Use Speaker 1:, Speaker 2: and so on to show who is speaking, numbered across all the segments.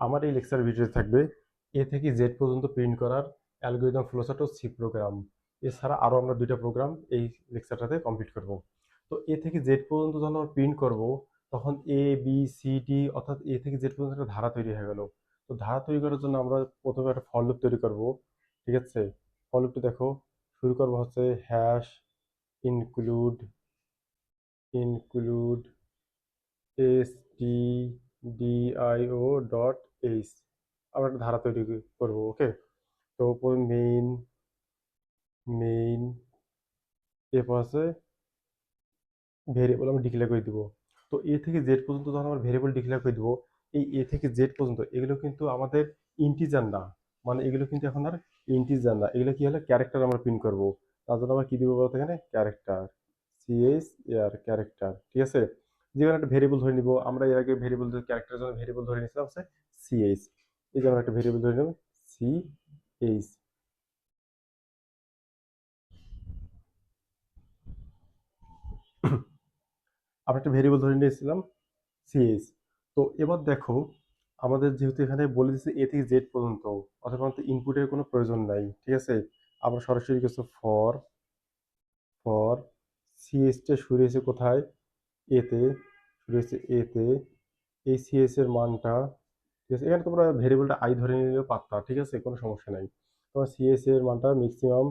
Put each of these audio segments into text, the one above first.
Speaker 1: আমার এই লেকচার ভিডিওতে থাকবে। এ থেকে জেড পর্যন্ত প্রিন্ট করার অ্যালগোরিদম ফ্লোচার্ট ও সি প্রোগ্রাম এছাড়া আরও আমরা দুইটা প্রোগ্রাম এই লেকচারটাতে কমপ্লিট করব। তো এ থেকে জেড পর্যন্ত যখন আমরা প্রিন্ট করব, তখন এ বি সি ডি অর্থাৎ এ থেকে জেড পর্যন্ত একটা ধারা তৈরি হয়ে গেল। তো ধারা তৈরি করার জন্য আমরা প্রথমে একটা ফল তৈরি করব, ঠিক আছে? ফল দেখো, শুরু করব হচ্ছে hash include include S T DIO dot H আমরা একটা ধারা তৈরি করব ওকে তো মেইন মেইন এরপর আছে ভেরিয়েবল আমরা ডিক্লেয়ার করে দিব। তো এ থেকে জেড পর্যন্ত যখন আমরা ভেরিয়েবল ডিক্লেয়ার করে দিব, এই এ থেকে জেড পর্যন্ত এগুলো কিন্তু আমাদের ইন্টিজার না। মানে এগুলো কিন্তু এখন আর ইন্টিজার না। এগুলো কি হলো? ক্যারেক্টার আমরা প্রিন্ট করব। তার জন্য আমরা কি দিব বলতে এখানে? ক্যারেক্টার সিএস এর ক্যারেক্টার ঠিক আছে? যেখানে একটা ভেরিয়েবল ধরে নিব, আমরা এর আগে ভেরিয়েবল ক্যারেক্টারের জন্য ভেরিয়েবল ধরে নিয়েছিলাম সিএইচ এই যে আমরা একটা ভেরিয়েবল ধরে নেব সিএইচ আমরা একটা ভেরিয়েবল ধরে নিয়েছিলাম সিএইচ তো এবার দেখো, আমাদের যেহেতু এখানে বলে দিচ্ছে এ থেকে জেড পর্যন্ত, অথবা আমাদের ইনপুটের কোনো প্রয়োজন নাই, ঠিক আছে? আমরা সরাসরি কিছু ফর ফর সিএসটা শুরু হয়েছে কোথায়? এতে শুরু হয়েছে এতে এই সিএস এর মানটা ঠিক আছে? এখানে তোমরা ভেরিয়েবলটা আই ধরে নিলেও পারতা, ঠিক আছে? কোনো সমস্যা নাই। তোমার সিএস এর মানটা ম্যাক্সিমাম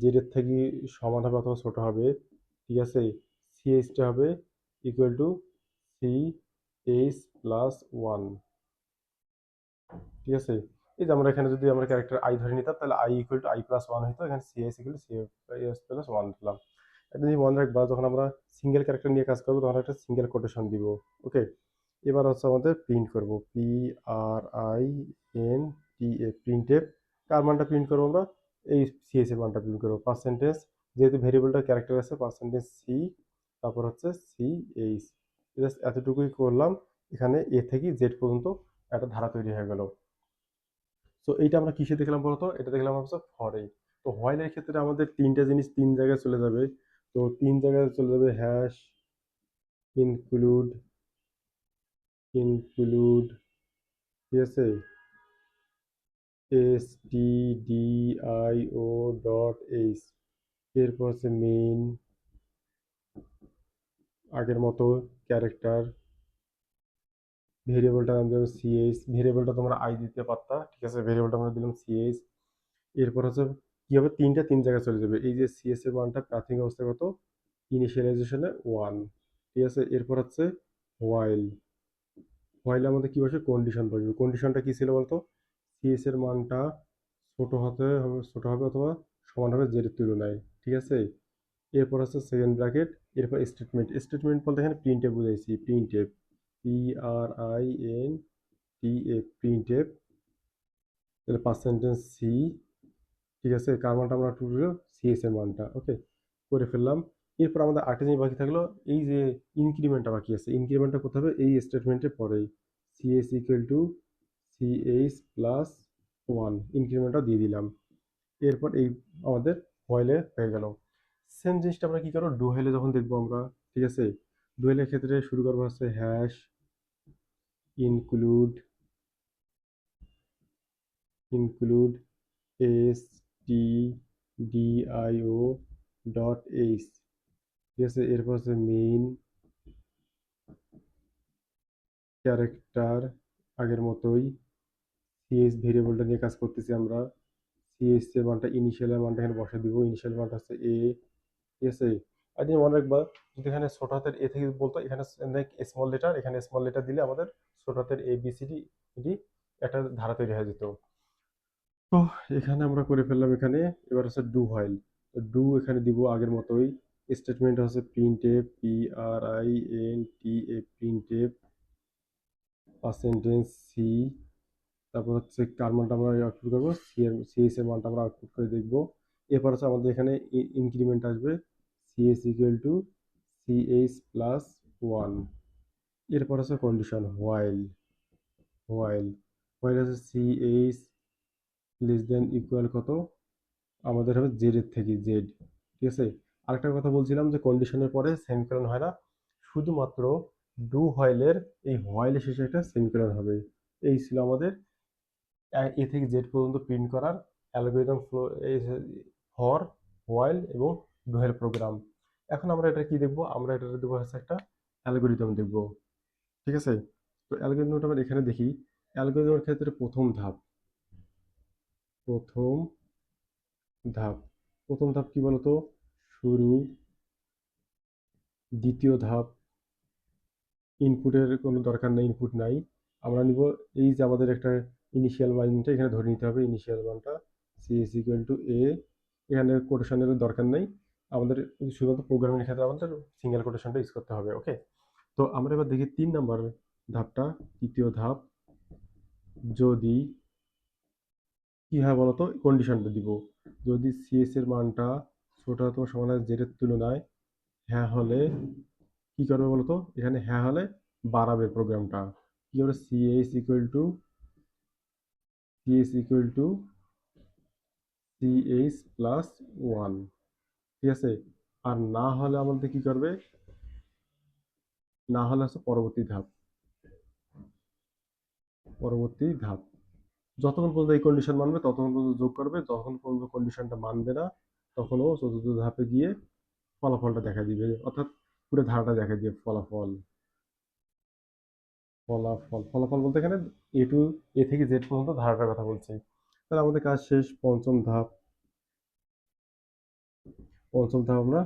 Speaker 1: জেডের থেকে সমান হবে অথবা ছোট হবে, ঠিক আছে? সিএসটা হবে equal to C H plus one ঠিক আছে? এই যে আমরা এখানে যদি আমরা ক্যারেক্টার আই ধরে নিতাম, তাহলে I equal to I plus one হইতো, এখানে C S equal C S plus one দিলাম একটা জিনিস মনে রাখবা, যখন আমরা সিঙ্গেল ক্যারেক্টার নিয়ে কাজ করব, তখন একটা সিঙ্গেল কোটেশন দিব ওকে এবার হচ্ছে আমাদের প্রিন্ট করব। P R I N T A প্রিন্টের কার মানটা প্রিন্ট করব আমরা? এই সিএস এর মানটা প্রিন্ট করব। পার্সেন্টেজ যেহেতু ভেরিয়েবলটা ক্যারেক্টার আছে পার্সেন্টেজ সি তারপর হচ্ছে সি এইচ জাস্ট এতটুকুই করলাম, এখানে এ থেকে জেড পর্যন্ত একটা ধারা তৈরি হয়ে গেল। সো এইটা আমরা কিসে দেখলাম বলতো? এটা দেখলাম হচ্ছে ফরে তো হোয়াইলের ক্ষেত্রে আমাদের তিনটা জিনিস তিন জায়গায় চলে যাবে। তো তিন জায়গায় চলে যাবে হ্যাশ ইনক্লুড ইনক্লুড ঠিক আছে S T D I O dot H এরপর হচ্ছে মেইন আগের মতো ক্যারেক্টার ভেরিয়েবলটা নাম দিলাম সিএইচ ভেরিয়েবলটা তোমরা আই দিতে পারতা, ঠিক আছে? ভেরিয়েবলটা আমরা দিলাম সিএইচ এরপর হচ্ছে কি হবে? তিনটা তিন জায়গায় চলে যাবে। এই যে সিএস এর মানটা প্রাথমিক অবস্থা কত? ইনিশিয়ালাইজেশনে ওয়ান ঠিক আছে? এরপর হচ্ছে হোয়াইল হোয়াইলে আমাদের কি বসে কন্ডিশন বসবে কন্ডিশনটা কি ছিল বলতো? সিএস এর মানটা ছোট হতে হবে, ছোট হবে অথবা সমান হবে জেড তুলনায়, ঠিক আছে? এরপর হচ্ছে সেকেন্ড ব্র্যাকেট এরপর স্টেটমেন্ট স্টেটমেন্ট বলতে এখানে প্রিন্টে বুঝাইছি প্রিন্টে P R I N T A print F তাহলে পার্সেন্টেজ সি ঠিক আছে? কার মানটা আমরা টুটল সিএস এর মানটা ওকে করে ফেললাম। এরপর আমাদের আরেকটা জিনিস বাকি থাকল, এই যে ইনক্রিমেন্টটা বাকি আছে ইনক্রিমেন্টটা করতে হবে? এই স্টেটমেন্টের পরেই। CS equal to CH plus one ইনক্রিমেন্টটা দিয়ে দিলাম। এরপর এই আমাদের হোয়াইলে হয়ে গেল। সেম জিনিসটা আমরা কি করব? ডুহেলে যখন দেখব আমরা, ঠিক আছে? ডুয়েলের ক্ষেত্রে শুরু করব হচ্ছে hash include include S T DIO dot H ঠিক আছে এরপর হচ্ছে মেইন ক্যারেক্টার আগের মতোই। সিএস ভেরিয়েবলটা নিয়ে কাজ করতেছি আমরা। সিএস এর মানটা ইনিশিয়ালের মানটা এখানে বসে দিব। ইনিশিয়াল মানটা হচ্ছে এ ঠিক আছে? আর যদি রাখবা, যদি এখানে ছোট হাতের এ থেকে বলতো, এখানে স্মল লেটার এখানে স্মল লেটার দিলে আমাদের ছোট হাতের এ বি সি ডি এটি একটা ধারা তৈরি হয়ে যেত। তো এখানে আমরা করে ফেললাম এখানে। এবার হচ্ছে ডু হোয়াইল ডু এখানে দিব আগের মতোই। স্টেটমেন্ট হচ্ছে print A P R I N T A print A percentage C তারপর হচ্ছে কার মানটা আমরা আউটপুট করব? সি এর সিএস এর মানটা আমরা আউটপুট করে দেখব। এরপর হচ্ছে আমাদের এখানে ইনক্রিমেন্ট আসবে। CS equal to CH plus one এরপর হচ্ছে কন্ডিশন হোয়াইল হোয়াইল হোয়াইল হচ্ছে সিএইচ লেস দেন ইকুয়াল কত? আমাদের হবে জেড এর থেকে জেড ঠিক আছে? আরেকটা কথা বলছিলাম যে কন্ডিশনের পরে সেমিকোলন হয় না। শুধুমাত্র ডু হোয়াইলের এই হোয়াইলের শেষে একটা সেমিকোলন হবে। এই ছিল আমাদের, এ থেকে জেড পর্যন্ত প্রিন্ট করার অ্যালগোরিদম ফ্লো ফর হোয়াইল এবং ডোহেল প্রোগ্রাম এখন আমরা এটা কি দেখব? আমরা এটা দেবো হচ্ছে একটা অ্যালগোরিদম দেখব। ঠিক আছে? তো অ্যালগোরিদমটা আমরা এখানে দেখি। অ্যালগোরিদমের ক্ষেত্রে প্রথম ধাপ। প্রথম ধাপ। প্রথম ধাপ কি বলতো? শুরু, দ্বিতীয় ধাপ ইনপুটের কোনো দরকার নেই ইনপুট নাই। আমরা নিব এই যে আমাদের একটা ইনিশিয়াল মানটা এখানে ধরে নিতে হবে ইনিশিয়াল মানটা C is equal to A এখানে কোটেশনের দরকার নেই। আমাদের শুধুমাত্র প্রোগ্রামিং ক্ষেত্রে আমাদের সিঙ্গেল কোটেশনটা ইউজ করতে হবে ওকে তো আমরা এবার দেখি তিন নম্বর ধাপটা, তৃতীয় ধাপ। যদি, কি হয় বলতো? কন্ডিশনটা দিব। যদি সিএস এর মানটা ছোট অথবা সমান হয় জেডের তুলনায় হ্যাঁ হলে কি করবে বলতো? এখানে হ্যাঁ হলে বাড়াবে প্রোগ্রামটা। কি হবে? CS equal to CS equal to CS plus one ঠিক আছে? আর না হলে আমাদের কি করবে? না হলে হচ্ছে পরবর্তী ধাপ। পরবর্তী ধাপ। যতক্ষণ পর্যন্ত এই কন্ডিশন মানবে, ততক্ষণ পর্যন্ত যোগ করবে, যতক্ষণ পর্যন্ত কন্ডিশনটা মানবে না তখন ও চতুর্থ ধাপে গিয়ে ফলাফলটা দেখা দিবে। অর্থাৎ পুরো ধারাটা দেখা দিবে ফলাফল। ফলাফল ফলাফল বলতে এখানে এ টু এ থেকে জেড পর্যন্ত ধারাটার কথা বলছি। তাহলে আমাদের কাজ শেষ, পঞ্চম ধাপ। পঞ্চম ধাপ আমরা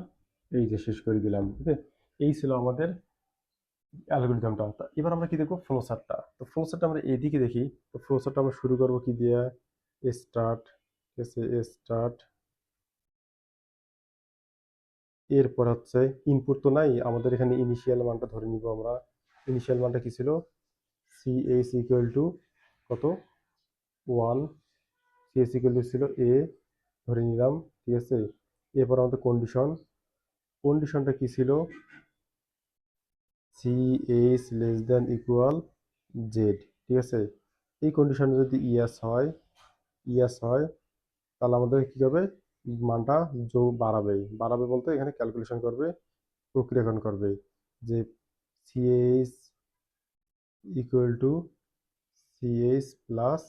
Speaker 1: এই যে শেষ করে দিলাম আছে? এই ছিল আমাদের অ্যালগোরিদমটা। এবার আমরা কি দেখব? ফ্লোচার্টটা তো ফ্লোচার্টটা আমরা এদিকে দেখি। তো ফ্লোচার্টটা আমরা শুরু করব কি দিয়ে? স্টার্ট ঠিক আছে স্টার্ট এরপর হচ্ছে ইনপুট তো নাই, আমাদের এখানে ইনিশিয়াল মানটা ধরে নিব আমরা। ইনিশিয়াল মানটা কি ছিল? সি এইচ ইকুয়াল টু কত? One C H equal to ছিল এ ধরে নিলাম, ঠিক আছে? এরপর আমাদের কন্ডিশন কন্ডিশনটা কি ছিল? C H less than equal Z ঠিক আছে? এই কন্ডিশনে যদি ইয়াস হয় ইয়াস হয়, তাহলে আমাদের কি হবে? মানটা যোগ বাড়াবে। বাড়াবে বলতে এখানে ক্যালকুলেশন করবে, প্রক্রিয়াকরণ করবে যে CH equal to CH plus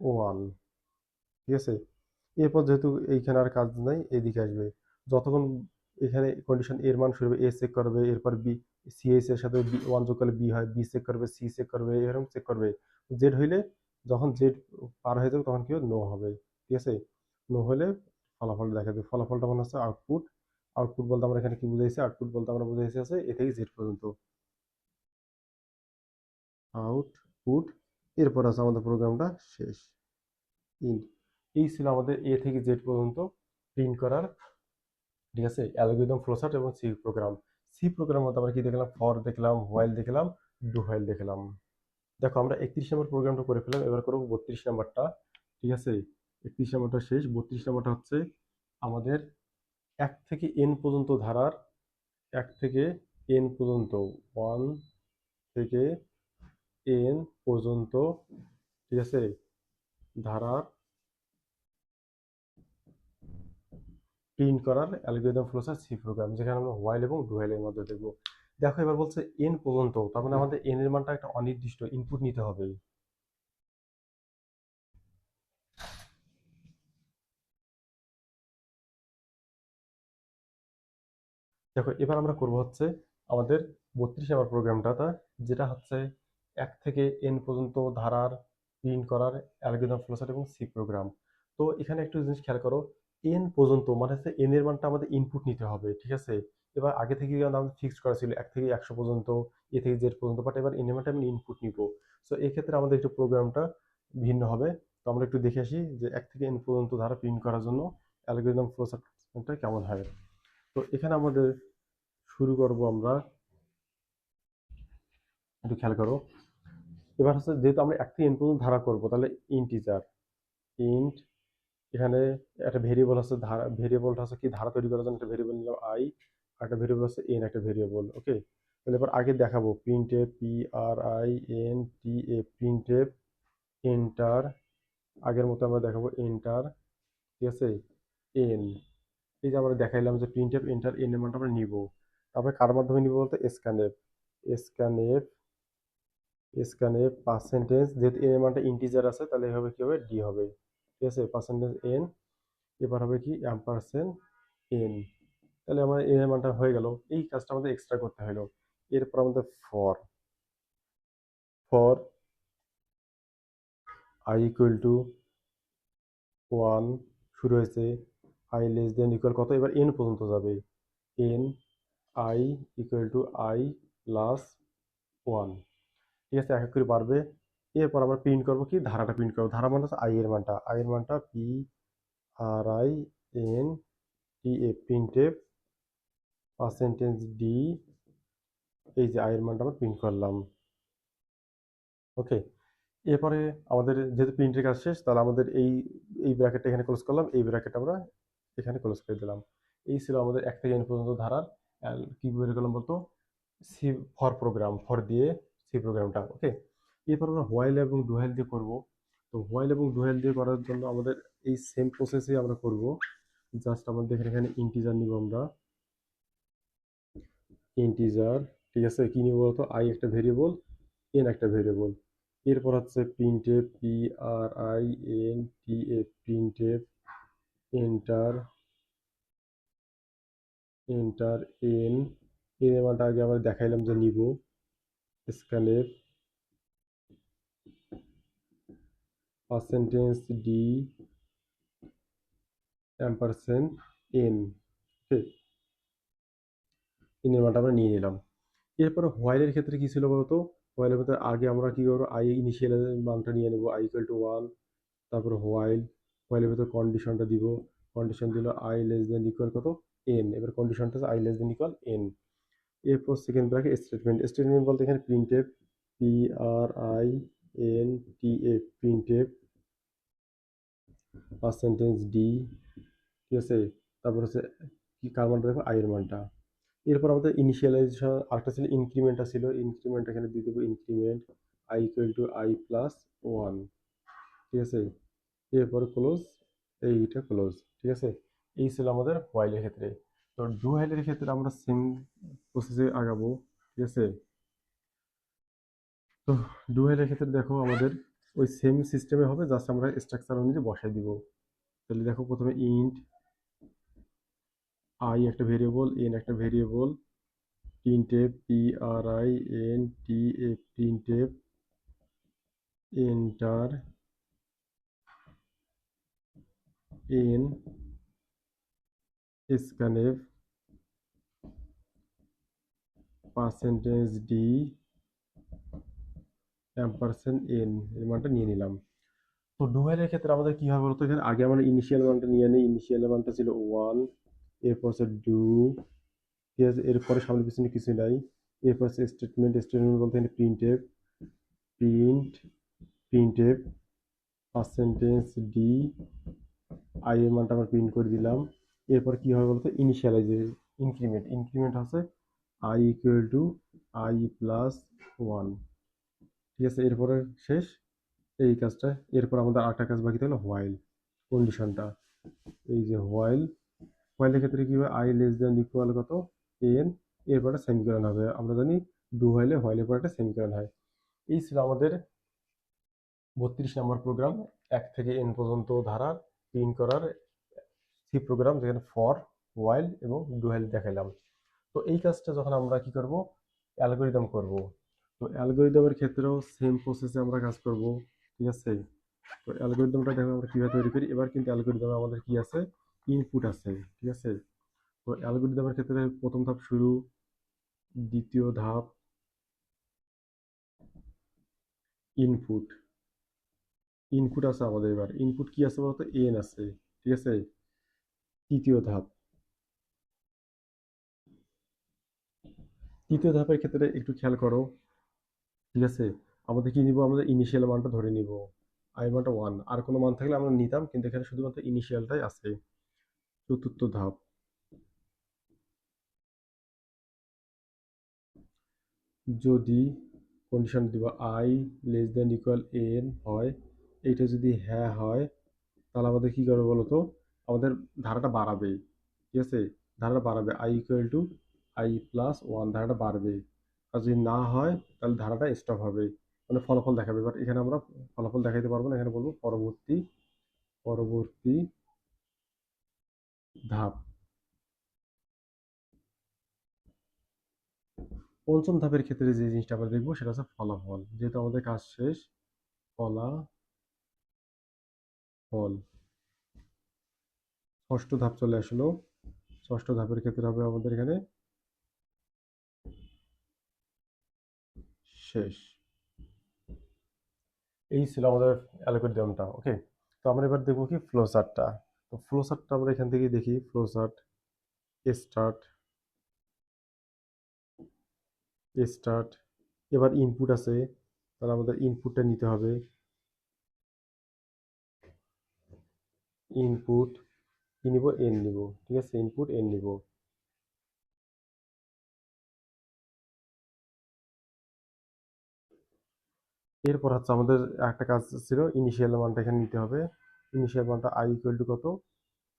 Speaker 1: one ঠিক আছে? এরপর যেহেতু এইখানে আর কাজ নাই, এদিকে আসবে। যতক্ষণ এখানে কন্ডিশন এর মান শুরু হবে এ চেক করবে, এরপর বি সিএস এর সাথে বি ওয়ান যোগ করলে বি হয় বি চেক করবে সি চেক করবে, এরকম চেক করবে। জেড হইলে যখন জেড পার হয়ে যাবে, তখন কি নো হবে, ঠিক আছে? নো হলে ফলাফল দেখা দেবে ফলাফলটা মনে হচ্ছে আউটপুট আউটপুট বলতে আমরা এখানে কি বুঝাইছি? আউটপুট বলতে আমরা বুঝাইছি আছে এ থেকে জেড পর্যন্ত। আউটপুট এরপর আছে আমাদের প্রোগ্রামটা শেষ। ইন এই ছিল আমাদের এ থেকে জেড পর্যন্ত প্রিন্ট করার, ঠিক আছে? অ্যালগোরিদম ফ্লোচার্ট এবং সি প্রোগ্রাম সি প্রোগ্রাম মধ্যে আমরা কি দেখলাম? ফর দেখলাম হোয়াইল দেখলাম ডু হোয়াইল দেখলাম। দেখো আমরা একত্রিশ নম্বর প্রোগ্রামটা করে ফেলাম এবার করব বত্রিশ নম্বরটা, ঠিক আছে? একত্রিশ নম্বরটা শেষ, বত্রিশ নম্বরটা হচ্ছে আমাদের এক থেকে এন পর্যন্ত ধারার, এক থেকে এন পর্যন্ত ওয়ান থেকে এন পর্যন্ত, ঠিক আছে? ধারার প্রিন্ট করার অ্যালগোরিদম ফ্লোচার্ট সি প্রোগ্রাম যেখানে আমরা হোয়াইল এবং ডুয়াইলের মধ্যে দেখব। দেখো, এবার বলছে এন পর্যন্ত, তার মানে আমাদের এন এর মানটা একটা অনির্দিষ্ট ইনপুট নিতে হবে। দেখো, এবার আমরা করব হচ্ছে আমাদের বত্রিশ নম্বর প্রোগ্রামটা যেটা হচ্ছে এক থেকে এন পর্যন্ত ধারার প্রিন্ট করার অ্যালগোরিদম ফ্লোচার্ট এবং সি প্রোগ্রাম তো এখানে একটু জিনিস খেয়াল করো এন পর্যন্ত মানে হচ্ছে এন এর মানটা আমাদের ইনপুট নিতে হবে, ঠিক আছে? এবার আগে থেকে আমাদের ফিক্সড করা ছিল, এক থেকে একশো পর্যন্ত এ থেকে জেড পর্যন্ত বাট এবার এন এর মানটা আমি ইনপুট নিব। সো এই ক্ষেত্রে আমাদের একটু প্রোগ্রামটা ভিন্ন হবে। তো আমরা একটু দেখে আসি যে এক থেকে এন পর্যন্ত ধারা প্রিন্ট করার জন্য অ্যালগোরিদম ফ্লোচার্টটা কেমন হয়। তো এখানে আমাদের শুরু করব আমরা। একটু খেয়াল করো। এবার হচ্ছে যেহেতু আমরা এক থেকে পর্যন্ত ধারা করব, তাহলে ইন্টিজার ইন্ট এখানে একটা ভেরিয়েবল আছে ধারা ভেরিয়েবলটা হচ্ছে কি? ধারা তৈরি করার জন্য একটা ভেরিয়েবল নিলাম আই আর একটা ভেরিয়েবল আছে এন একটা ভেরিয়েবল ওকে তাহলে এবার আগে দেখাবো print P R I N T A print enter আগের মতো আমরা দেখাবো এন্টার ঠিক আছে? এন এই যে আমরা দেখাইলাম যে প্রিন্ট এন্টার এন এর আমরা নিব। তারপরে কার মাধ্যমে নিব বলতে? স্ক্যান এফ স্ক্যান এফ এখানে পার্সেন্টেজ যেহেতু এন মানটা ইন্টিজার আছে, তাহলে হবে কি হবে? ডি হবে। ঠিক আছে? পার্সেন্টেজ এন এবার হবে কি? অ্যাম্পারসেন্ট এন তাহলে আমার এন মানটা হয়ে গেল। এই কাজটা আমাদের এক্সট্রা করতে হলো। এরপর আমাদের for for I equal to one শুরু হয়েছে। আই লেস দেন ইকুয়াল কত? এবার এন পর্যন্ত যাবে। N I equal to I plus one ঠিক আছে, এক এক করে বাড়বে। এরপর আমরা প্রিন্ট করব কি? ধারাটা প্রিন্ট করব। ধারা মানে হচ্ছে আই এর মানটা। আই এর মানটা P R I N T A print percentage D এই যে আই এর মানটা আমরা প্রিন্ট করলাম। ওকে এরপরে আমাদের যেহেতু প্রিন্টের কাজ শেষ, তাহলে আমাদের এই এই ব্র্যাকেটটা এখানে ক্লোজ করলাম। এই ব্র্যাকেট আমরা এখানে ক্লোজ করে দিলাম। এই ছিল আমাদের এক থেকে এন পর্যন্ত ধারার কি বের করলাম বলতো? সি ফর প্রোগ্রাম ফর দিয়ে সি প্রোগ্রামটা ওকে এরপর আমরা হোয়াইল এবং ডুহাইল দিয়ে করব। তো হোয়াইল এবং ডুহাইল দিয়ে করার জন্য আমাদের এই সেম প্রসেসে আমরা করব। জাস্ট আমাদের এখানে এখানে ইন্টিজার নিব আমরা। ইন্টিজার ঠিক আছে? কি নিব বলতো? আই একটা ভেরিয়েবল এন একটা ভেরিয়েবল এরপর হচ্ছে printf P R I N T A printf enter enter N N এর আগে আমরা দেখাইলাম যে নিব। Scanf percentage D ampersand N okay N এর আমরা নিয়ে নিলাম। এরপরে হোয়াইলের ক্ষেত্রে কি ছিল বলতো? হোয়াইলের মধ্যে আগে আমরা কি করব? আই ইনিশিয়াল মানটা নিয়ে নেব। আই ইকুয়াল টু ওয়ান তারপর হোয়াইল হোয়াইলের ভিতরে কন্ডিশনটা দিব। কন্ডিশন দিল আই লেস দেন ইকুয়াল কত? এন এবার কন্ডিশনটা আছে I less than equal N এরপর সেকেন্ড ব্র্যাকে স্টেটমেন্ট স্টেটমেন্ট বলতে এখানে printf P R I N T A printf percentage D ঠিক আছে? তারপর হচ্ছে কি কার মানটা দেখো? আই এর মানটা। এরপর আমাদের ইনিশিয়ালাইজেশন আরেকটা ছিল ইনক্রিমেন্টটা ছিল। ইনক্রিমেন্ট এখানে দিয়ে দেবো increment I equal to I plus one ঠিক আছে? এরপর ক্লোজ এইটা ক্লোজ ঠিক আছে? এই ছিল আমাদের হোয়াইলের ক্ষেত্রে। তো ডু হোয়াইলের ক্ষেত্রে আমরা সেম প্রসেসে আগাবো, ঠিক আছে? তো ডু হোয়াইলের ক্ষেত্রে দেখো আমাদের ওই সেম সিস্টেমে হবে জাস্ট আমরা স্ট্রাকচার অনুযায়ী বসাই দিব। তাহলে দেখো প্রথমে ইন্ট আই একটা ভেরিয়েবল এন একটা variable printf P R N scanf percentage D ampersand N এর মানটা নিয়ে নিলাম। তো ডুয়েলের ক্ষেত্রে আমাদের কি হবে বলতো? এখানে আগে আমরা ইনিশিয়াল মানটা নিয়ে নিই। ইনিশিয়াল মানটা ছিল ওয়ান এরপর হচ্ছে ডু ঠিক আছে? এরপরে সামনে পিছনে কিছু নাই। এরপর হচ্ছে স্টেটমেন্ট স্টেটমেন্ট বলতে এখানে printf print printf percentage D I এর মানটা আমরা প্রিন্ট করে দিলাম। এরপর কি হবে বলতো? ইনিশিয়ালাইজ ইনক্রিমেন্ট ইনক্রিমেন্ট হচ্ছে I equal to I plus one ঠিক আছে? এরপরে শেষ এই কাজটা। এরপর আমাদের আরেকটা কাজ বাকি থাকল হোয়াইল কন্ডিশনটা এই যে হোয়াইল হোয়াইলের ক্ষেত্রে কি হবে? আই লেস দেন ইকুয়াল কত? এন এরপরে সেমিকরণ হবে। আমরা জানি ডু হোয়াইলে হোয়াইলের পর একটা সেমিকরণ হয়। এই ছিল আমাদের বত্রিশ নম্বর প্রোগ্রাম এক থেকে এন পর্যন্ত ধারার প্রিন্ট করার সি প্রোগ্রাম, যেখানে ফর হোয়াইল এবং ডু হোয়াইল দেখাইলাম। তো এই কাজটা যখন আমরা কি করব? অ্যালগোরিদম করব। তো অ্যালগোরিদমের ক্ষেত্রেও সেম প্রসেসে আমরা কাজ করব, ঠিক আছে? তো অ্যালগোরিদমটা দেখো আমরা কীভাবে তৈরি করি। এবার কিন্তু অ্যালগোরিদমে আমাদের কি আছে? ইনপুট আছে, ঠিক আছে? তো অ্যালগোরিদমের ক্ষেত্রে প্রথম ধাপ শুরু, দ্বিতীয় ধাপ ইনপুট ইনপুট আছে আমাদের এবার। ইনপুট কি আছে বলতো? এন আছে, ঠিক আছে? তৃতীয় ধাপ। তৃতীয় ধাপের ক্ষেত্রে একটু খেয়াল করো, ঠিক আছে? আমাদের কি নিব? আমাদের ইনিশিয়াল মানটা ধরে নিব। আই মানটা ওয়ান আর কোনো মান থাকলে আমরা নিতাম, কিন্তু এখানে শুধুমাত্র ইনিশিয়ালটাই আছে। চতুর্থ ধাপ। যদি কন্ডিশন দিব I less than equal N হয় এইটা যদি হ্যাঁ হয়, তাহলে আমাদের কি করবে বলো তো আমাদের ধারাটা বাড়াবে ঠিক আছে? ধারাটা বাড়াবে। I equal to I plus one ধারাটা বাড়বে। আর যদি না হয়, তাহলে ধারাটা স্টপ হবে। মানে ফলাফল দেখাবে। বাট এখানে আমরা ফলাফল দেখাইতে পারব না। এখানে বলব পরবর্তী পরবর্তী ধাপ। পঞ্চম ধাপের ক্ষেত্রে যে জিনিসটা আমরা দেখব, সেটা হচ্ছে ফলাফল। যেহেতু আমাদের কাজ শেষ ফলাফল ষষ্ঠ ধাপ চলে আসলো। ষষ্ঠ ধাপের ক্ষেত্রে হবে আমাদের এখানে শেষ। এই ছিল আমাদের অ্যালগোরিদমটা, ওকে? তো আমরা এবার দেখব কি ফ্লো চার্টটা। তো ফ্লো চার্টটা আমরা এখান থেকে দেখি। ফ্লো চার্ট স্টার্ট স্টার্ট এবার ইনপুট আছে, তাহলে আমাদের ইনপুটটা নিতে হবে। ইনপুট কি নিব এন নিব, ঠিক আছে? ইনপুট এন নিব। এরপর হচ্ছে আমাদের একটা কাজ ছিল ইনিশিয়াল মানটা এখানে নিতে হবে। ইনিশিয়াল মানটা আই ইকুয়াল টু কত?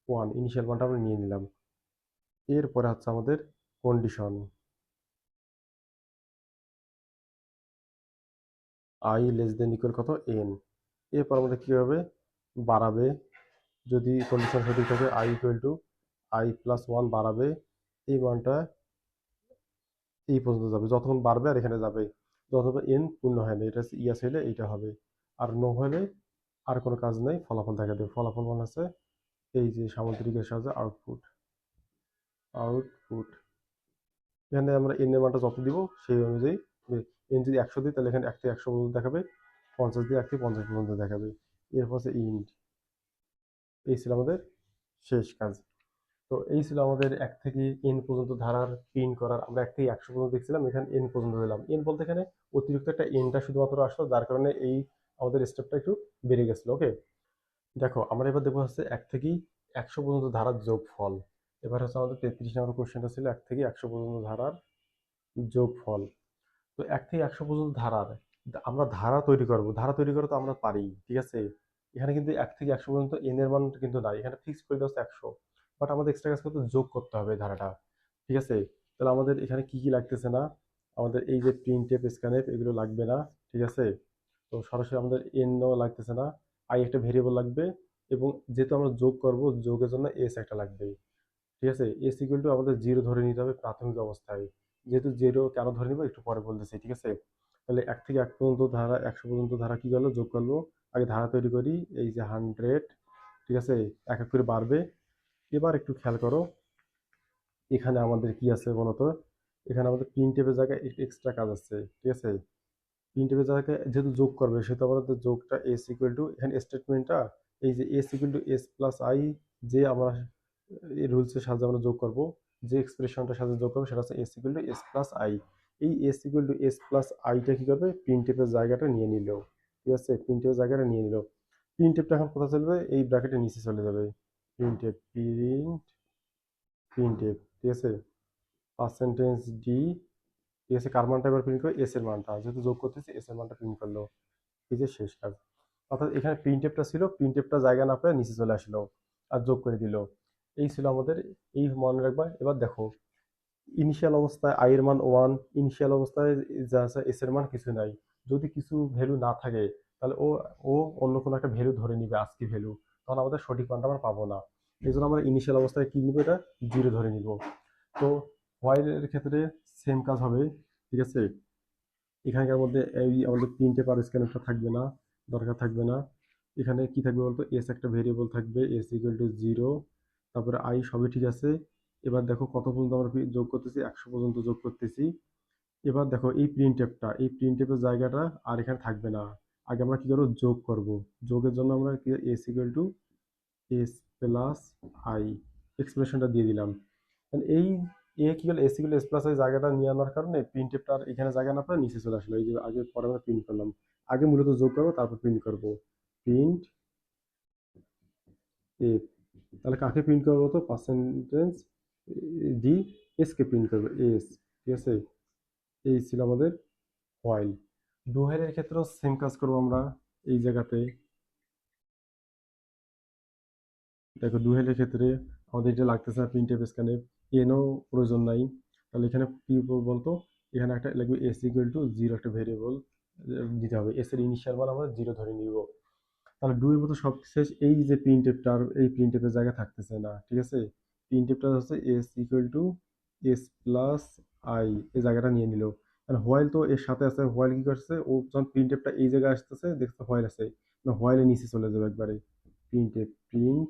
Speaker 1: ওয়ান ইনিশিয়াল মানটা আমরা নিয়ে নিলাম। এরপরে হচ্ছে আমাদের condition I less than equal কত? এন এরপর আমাদের কী হবে? বাড়াবে। যদি কন্ডিশন সঠিক থাকে I equal to I plus one বাড়াবে, এই মানটা এই পর্যন্ত যাবে। যতক্ষণ বাড়বে আর এখানে যাবে, যতক্ষণ এন পূর্ণ হয় না, এটা ইয়াস হলে এইটা হবে। আর নো হলে আর কোনো কাজ নেই, ফলাফল দেখা দেবে। ফলাফল মানে আছে এই যে সামুদ্রিকের সাহায্যে আউটপুট আউটপুট এখানে আমরা এন এর মানটা যত দিব, সেই অনুযায়ী এন যদি একশো দিই, তাহলে এখানে এক থেকে একশো পর্যন্ত দেখাবে, পঞ্চাশ দিয়ে এক থেকে পঞ্চাশ পর্যন্ত দেখাবে। এরপর হচ্ছে ইন্ট এই ছিল আমাদের শেষ কাজ। তো এই ছিল আমাদের এক থেকে এন পর্যন্ত ধারার প্রিন্ট করার। আমরা এক থেকে একশো পর্যন্ত দেখছিলাম, এখানে এন পর্যন্ত দিলাম। এন বলতে এখানে অতিরিক্ত একটা এনটা শুধুমাত্র আসলো, যার কারণে এই আমাদের স্টেপটা একটু বেড়ে গেছিল ওকে দেখো, আমরা এবার দেখব হচ্ছে এক থেকে একশো পর্যন্ত ধারার যোগফল। এবার হচ্ছে আমাদের তেত্রিশ নম্বর কোশ্চেনটা ছিল এক থেকে একশো পর্যন্ত ধারার যোগফল। তো এক থেকে একশো পর্যন্ত ধারার, আমরা ধারা তৈরি করব। ধারা তৈরি করা তো আমরা পারি, ঠিক আছে? এখানে কিন্তু এক থেকে একশো পর্যন্ত এন এর মান কিন্তু নাই এখানে ফিক্স করে দেওয়া একশো। বাট আমাদের এক্সট্রা কাজ করতে যোগ করতে হবে ধারাটা। ঠিক আছে? তাহলে আমাদের এখানে কি কি লাগতেছে না? আমাদের এই যে প্রিন্ট টেপ স্ক্যানেপ এগুলো লাগবে না। ঠিক আছে? তো সরাসরি আমাদের এন লাগতেছে না। আই একটা ভেরিয়েবল লাগবে এবং যেহেতু আমরা যোগ করব, যোগের জন্য এস একটা লাগবে। ঠিক আছে? এস ইকুয়াল টু আমাদের জিরো ধরে নিতে হবে প্রাথমিক অবস্থায়। যেহেতু জিরো কেন ধরে নিব? একটু পরে বলতেছি। ঠিক আছে? তাহলে এক থেকে এক পর্যন্ত ধারা, একশো পর্যন্ত ধারা কি গেলো যোগ করল। আগে ধারা তৈরি করি, এই যে হান্ড্রেড ঠিক আছে? এক এক করে বাড়বে। এবার একটু খেয়াল করো, এখানে আমাদের কি আছে বলতো? এখানে আমাদের প্রিন্ট টেপের জায়গায় এক্সট্রা কাজ আছে, ঠিক আছে? প্রিন্ট টেপের জায়গায় যেহেতু যোগ করবে, সেহেতু আমাদের যোগটা এস ইকুয়াল টু এখানে স্টেটমেন্টটা এই যে S equal to S plus I যে আমরা এই রুলসের সাহায্যে আমরা যোগ করব, যে এক্সপ্রেশনটার সাথে যোগ করব, সেটা হচ্ছে S equal to S plus I এই S equal to S plus আইটা কী করবে? প্রিন্ট টেপের জায়গাটা নিয়ে নিল। ঠিক আছে? প্রিন্টের জায়গাটা নিয়ে নিল। প্রিন্ট টেপটা এখন কোথায় চলবে? এই ব্র্যাকেটের নিচে চলে যাবে। Printf print printf ঠিক আছে? পার্সেন্টেজ ডি ঠিক আছে? কার মানটা এবার প্রিন্ট করে এস এর মানটা। যেহেতু যোগ করতেছে এস এর মানটা প্রিন্ট করল। এই যে শেষ কাজ। অর্থাৎ এখানে প্রিন্ট টেপটা ছিল প্রিন্ট টেপটা জায়গা না পেয়ে নিচে চলে আসলো আর যোগ করে দিল। এই ছিল আমাদের এই মনে রাখবা। এবার দেখো ইনিশিয়াল অবস্থায় আই এর মান ওয়ান ইনিশিয়াল অবস্থায় যা আছে এস এর মান কিছু নাই। যদি কিছু ভ্যালু না থাকে, তাহলে ও ও অন্য কোনো একটা ভ্যালু ধরে নিবে আজকে ভ্যালু তখন আমাদের সঠিক মানটা আমরা পাবো না। এই জন্য আমরা ইনিশিয়াল অবস্থায় কি নিব এটা? জিরো ধরে নিব। তো হোয়াইলের ক্ষেত্রে সেম কাজ হবে, ঠিক আছে? এখানকার মধ্যে এই আমাদের তিনটে পার স্ক্যানারটা থাকবে না, দরকার থাকবে না। এখানে কি থাকবে বলতো? এস একটা ভেরিয়েবল থাকবে এস ইকুয়াল টু জিরো তারপরে আই সবই ঠিক আছে। এবার দেখো কত পর্যন্ত আমরা যোগ করতেছি? একশো পর্যন্ত যোগ করতেছি। এবার দেখো এই প্রিন্ট টেপটা এই প্রিন্ট টেপের জায়গাটা আর এখানে থাকবে না। আগে আমরা কি করব? যোগ করব। যোগের জন্য আমরা কি S equal to S plus I এক্সপ্রেশনটা দিয়ে দিলাম। এই এ কি হলো? S equal S plus I জায়গাটা নিয়ে আনার কারণে প্রিন্ট টেপটা আর এখানে জায়গা না পায় নিচে চলে আসলো। এই যে আগে পরে আমরা প্রিন্ট করলাম। আগে মূলত যোগ করব, তারপর প্রিন্ট করব। প্রিন্ট এফ তাহলে কাকে প্রিন্ট করব? তো পার্সেন্টেজ ডি এসকে প্রিন্ট করব। এস ঠিক আছে? এই ছিল আমাদের হোয়াইল ডুহাইলের ক্ষেত্রেও সেম কাজ করব আমরা এই জায়গাতে। দেখো ডুহাইলের ক্ষেত্রে আমাদের এটা লাগতেছে না প্রিন্ট এফ স্ক্যানে। এনও প্রয়োজন নাই। তাহলে এখানে কি বলতো? এখানে একটা লাগবে এস ইকুয়াল টু জিরো একটা ভেরিয়েবল দিতে হবে। এস এর ইনিশিয়াল মান আমরা জিরো ধরে নিব। তাহলে ডু এর মতো সব শেষ। এই যে প্রিন্টেপটা এই প্রিন্টেপের জায়গায় থাকতেছে না, ঠিক আছে? প্রিন্টেপটা হচ্ছে S equal to S plus I, এই জায়গাটা নিয়ে নিল। হোয়াইল তো এর সাথে আছে হোয়াইল কি করছে ও যখন প্রিন্টেপটা এই জায়গায় আসতেছে দেখতে হোয়াইল আছে। হোয়াইলের নিচে চলে যাবে একবারে। প্রিন্টেপ প্রিন্ট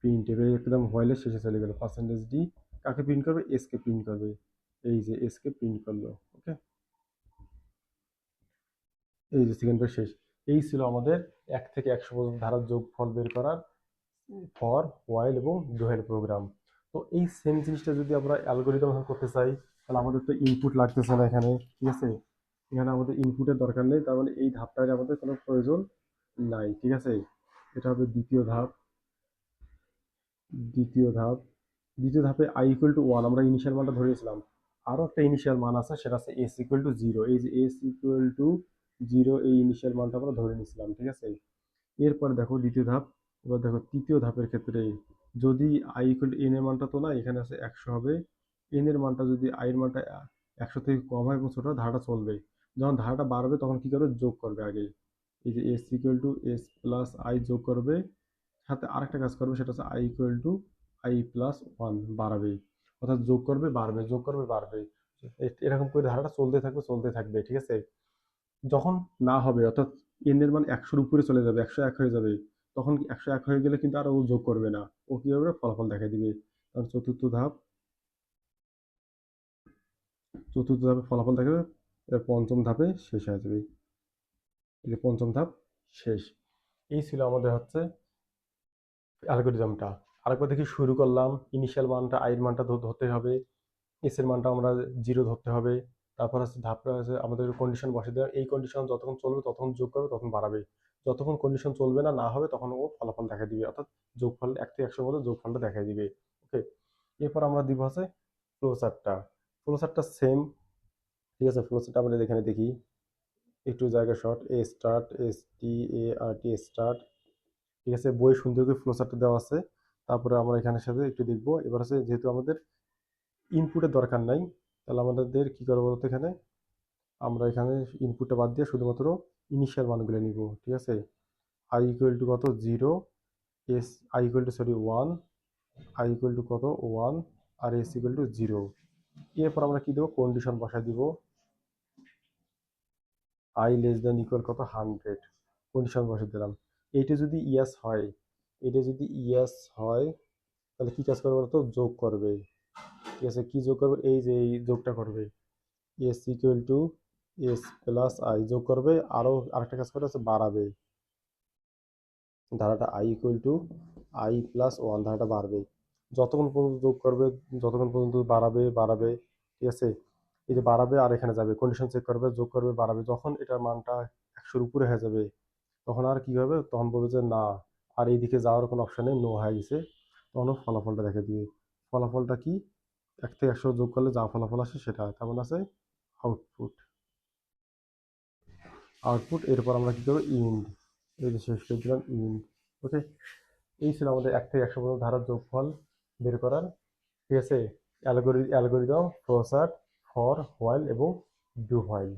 Speaker 1: প্রিন্টেপ একদম হোয়াইলের শেষে চলে গেল। পার্সেন্টেজ ডি কাকে প্রিন্ট করবে? এসকে প্রিন্ট করবে। এই যে এসকে প্রিন্ট করল ওকে এই যে সেকেন্ড শেষ। এই ছিল আমাদের এক থেকে একশো পর্যন্ত ধারার যোগফল বের করার ফর হোয়াইল এবং ডোহেল প্রোগ্রাম তো এই সেম জিনিসটা যদি আমরা অ্যালগোরিদম করতে চাই, তাহলে আমাদের তো ইনপুট লাগতেছে না এখানে, ঠিক আছে? এখানে আমাদের ইনপুটের দরকার নেই, তার মানে এই ধাপটার আমাদের কোনো প্রয়োজন নাই, ঠিক আছে? এটা হবে দ্বিতীয় ধাপ। দ্বিতীয় ধাপ। দ্বিতীয় ধাপে আই ইকুয়াল টু ওয়ান আমরা ইনিশিয়াল মানটা ধরেছিলাম। আরও একটা ইনিশিয়াল মান আছে, সেটা আছে এস ইকুয়াল টু জিরো এই যে এস ইকুয়াল টু জিরো এই ইনিশিয়াল মানটা আমরা ধরে নিয়েছিলাম, ঠিক আছে? এরপর দেখো দ্বিতীয় ধাপ। এবার দেখো তৃতীয় ধাপের ক্ষেত্রে যদি আই ইকুয়াল টু এন এর মানটা তো না এখানে আছে একশো হবে। এন এর মানটা যদি আই এর মানটা একশো থেকে কম হয় এবং ছোটো ধারাটা চলবে। যখন ধারাটা বাড়বে, তখন কি করবে? যোগ করবে আগে। এই যে S equal to S plus I যোগ করবে, সাথে আরেকটা কাজ করবে, সেটা হচ্ছে I equal to I plus one বাড়াবে। অর্থাৎ যোগ করবে, বাড়বে, যোগ করবে, বাড়বে। এরকম করে ধারাটা চলতে থাকবে চলতে থাকবে, ঠিক আছে? যখন না হবে, অর্থাৎ এন এর মান একশোর উপরে চলে যাবে, একশো এক হয়ে যাবে। তখন একশো এক হয়ে গেলে কিন্তু আর ও যোগ করবে না। ও কি হবে? ফলাফল দেখা দিবে। কারণ চতুর্থ ধাপ। চতুর্থ ধাপে ফলাফল দেখাবে। এবার পঞ্চম ধাপে শেষ হয়ে যাবে। এই পঞ্চম ধাপ, শেষ। এই ছিল আমাদের হচ্ছে অ্যালগোরিদমটা। আরেকবার দেখি শুরু করলাম। ইনিশিয়াল মানটা আইয়ের মানটা ধরতে হবে। এস এর মানটা আমরা জিরো ধরতে হবে। তারপর হচ্ছে ধাপটা হচ্ছে আমাদের কন্ডিশন বসে দেওয়া। এই কন্ডিশন যতক্ষণ চলবে, ততক্ষণ যোগ করবে তখন বাড়াবে। যতক্ষণ কন্ডিশন চলবে না না হবে তখন ও ফলাফল দেখা দিবে। অর্থাৎ যোগফল এক থেকে একশোর মধ্যে যোগফলটা দেখা দিবে। ওকে এরপর আমরা দিব হচ্ছে ফ্লো চার্টটা ফ্লো চার্টটা সেম ঠিক আছে? ফ্লো চার্ট আমরা এখানে দেখি। একটু জায়গা short A start S T A R T start ঠিক আছে? বই সুন্দর করে ফ্লো চার্টটা দেওয়া আছে। তারপরে আমরা এখানে সাথে একটু দেখব। এবার হচ্ছে যেহেতু আমাদের ইনপুটের দরকার নাই, তাহলে আমাদের কি করব বলতো এখানে? আমরা এখানে ইনপুটটা বাদ দিয়ে শুধুমাত্র ইনিশিয়াল মানগুলো নিব, ঠিক আছে? আই ইকুয়াল টু কত? Zero S I equal to sorry one I equal to কত? ওয়ান আর এস ইকুয়াল টু জিরো এরপর আমরা কি দেবো? কন্ডিশন বসাই দিব। আই লেস দেন ইকুয়াল কত? হান্ড্রেড কন্ডিশন বসে দিলাম। এইটা যদি ইয়াস হয় এটা যদি ইয়াস হয়, তাহলে কি কাজ করবে বলতো? যোগ করবে। ঠিক আছে? কি যোগ করবে? এই যে, এই যোগটা করবে। S equal to S plus I যোগ করবে আরও আরেকটা কাজ করে হচ্ছে বাড়াবে। ধারাটা I equal to I plus one ধারাটা বাড়বে। যতক্ষণ পর্যন্ত যোগ করবে, যতক্ষণ পর্যন্ত বাড়াবে বাড়াবে, ঠিক আছে? এই যে বাড়াবে আর এখানে যাবে কন্ডিশন চেক করবে, যোগ করবে, বাড়াবে, যখন এটার মানটা একশোর উপরে হয়ে যাবে, তখন আর কি হবে? তখন বলবে যে না, আর এইদিকে যাওয়ার কোনো অপশন নো হয়ে গেছে। তখন ফলাফলটা দেখে দিবে। ফলাফলটা কি? এক থেকে একশো যোগ করলে যা ফলাফল আসে সেটা, তেমন আছে আউটপুট আউটপুট এরপর আমরা কী করব? ইন্ড এই যে শেষ করে দিলাম ইন্ড ওকে এই ছিল আমাদের এক থেকে একশো পর্যন্ত ধারার যোগফল বের করার। ঠিক আছে? অ্যালগোরি অ্যালগোরিদম প্রসার ফর হোয়াইল এবং ডু হোয়াইল